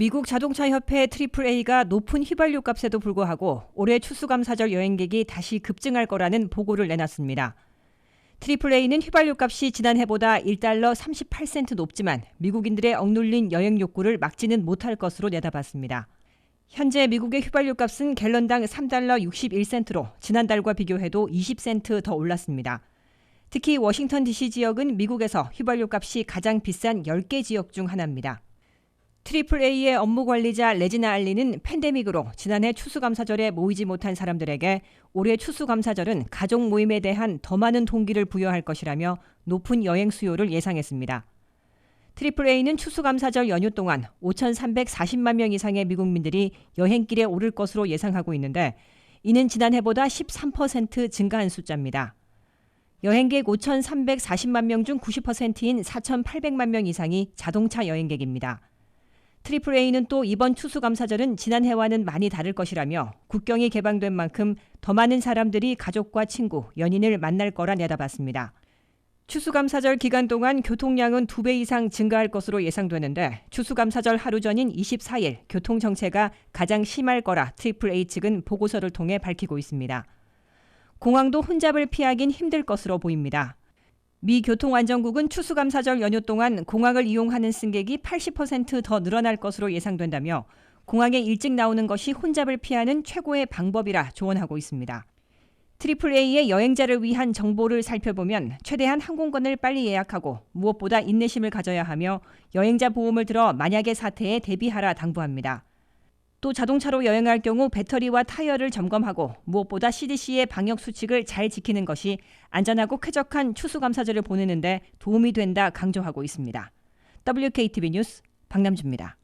미국 자동차 협회 AAA가 높은 휘발유 값에도 불구하고 올해 추수감사절 여행객이 다시 급증할 거라는 보고를 내놨습니다. AAA는 휘발유 값이 지난해보다 1달러 38센트 높지만 미국인들의 억눌린 여행 욕구를 막지는 못할 것으로 내다봤습니다. 현재 미국의 휘발유 값은 갤런당 3달러 61센트로 지난달과 비교해도 20센트 더 올랐습니다. 특히 워싱턴 DC 지역은 미국에서 휘발유 값이 가장 비싼 10개 지역 중 하나입니다. 트리플A의 업무 관리자 레지나 알리는 팬데믹으로 지난해 추수감사절에 모이지 못한 사람들에게 올해 추수감사절은 가족 모임에 대한 더 많은 동기를 부여할 것이라며 높은 여행 수요를 예상했습니다. 트리플A는 추수감사절 연휴 동안 5,340만 명 이상의 미국민들이 여행길에 오를 것으로 예상하고 있는데 이는 지난해보다 13% 증가한 숫자입니다. 여행객 5,340만 명 중 90%인 4,800만 명 이상이 자동차 여행객입니다. 트리플A는 또 이번 추수감사절은 지난해와는 많이 다를 것이라며 국경이 개방된 만큼 더 많은 사람들이 가족과 친구, 연인을 만날 거라 내다봤습니다. 추수감사절 기간 동안 교통량은 두배 이상 증가할 것으로 예상되는데 추수감사절 하루 전인 24일 교통 정체가 가장 심할 거라 트리플A 측은 보고서를 통해 밝히고 있습니다. 공항도 혼잡을 피하긴 힘들 것으로 보입니다. 미 교통안전국은 추수감사절 연휴 동안 공항을 이용하는 승객이 80%더 늘어날 것으로 예상된다며 공항에 일찍 나오는 것이 혼잡을 피하는 최고의 방법이라 조언하고 있습니다. 트리플A의 여행자를 위한 정보를 살펴보면 최대한 항공권을 빨리 예약하고 무엇보다 인내심을 가져야 하며 여행자 보험을 들어 만약의 사태에 대비하라 당부합니다. 또 자동차로 여행할 경우 배터리와 타이어를 점검하고 무엇보다 CDC의 방역 수칙을 잘 지키는 것이 안전하고 쾌적한 추수감사절을 보내는데 도움이 된다 강조하고 있습니다. WKTV 뉴스 박남주입니다.